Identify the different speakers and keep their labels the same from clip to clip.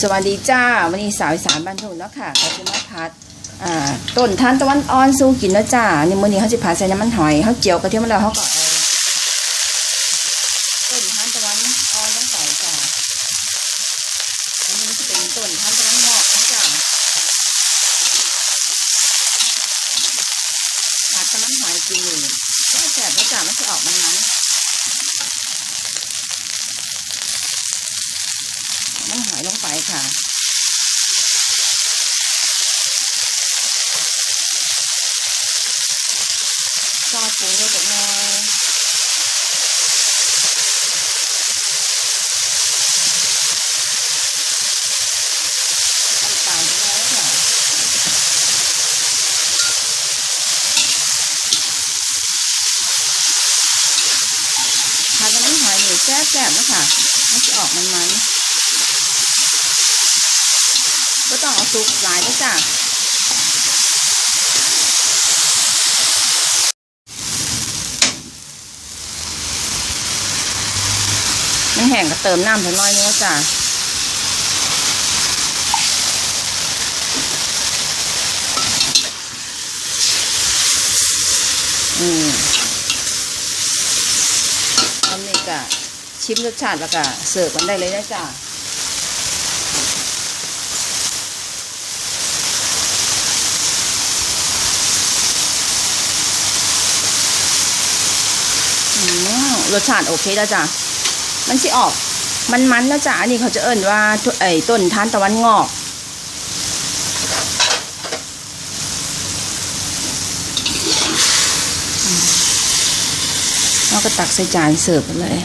Speaker 1: สวัสดีจ้าวันนี้สาวอีสานบ้านทุ่งเนาะค่ะเขาจะมาพัดต้นทานตะวันอ่อนสู้กินเนาะจ้านี่มื้อนี้เขาจะผัดใส่น้ำมันหอยเขาเจียวกระเทียมแล้วเขาก็เอต้นทานตะวันอ่อนลงไปจ้าอันนี้จะเป็นต้นทานตะวันงอกนะจ้าผัดน้ำมันหอยกินนี่แซ่บแซ่บแล้วจ้ามันจะออกมันมันน้ำหอยลงไป ค่ะซอสปรุงรสจักหน่อยน้ำตาลจักหน่อยค่ะทานกับน้ำหอยนี่แซ่บๆแล้วค่ะมันจะออกมันๆก็ต้องเอา สุกหลายแล้วจ้ะมันแห้งก็เติมน้ำสักหน่อยนึงนะจ้ะอืมอันนี้ก็ชิมรสชาติแล้วก็เสิร์ฟกันได้เลยนะจ้ะ รสชาติโอเคแล้วจ้ะ มันสิออก มันมันๆนะจ๊ะอันนี้เขาจะเอิ่นว่าไอ้ต้นทานตะวันงอก เราก็ตักใส่จานเสิร์ฟเลย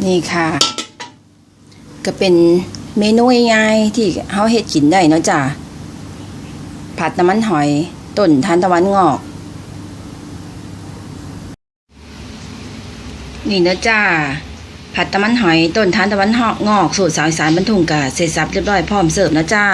Speaker 1: นี่ค่ะ ก็เป็นเมนูง่ายๆที่เฮาเฮ็ดกินได้เนาะจ้ะผัดน้ำมันหอยต้นทานตะวันงอก นี่เนาะจ้าผัดน้ำมันหอยต้นทานตะวันงอกสูตรสาวสานบรรทุงกะเสร็จสับเรียบร้อยพร้อมเสิร์ฟนะจ้า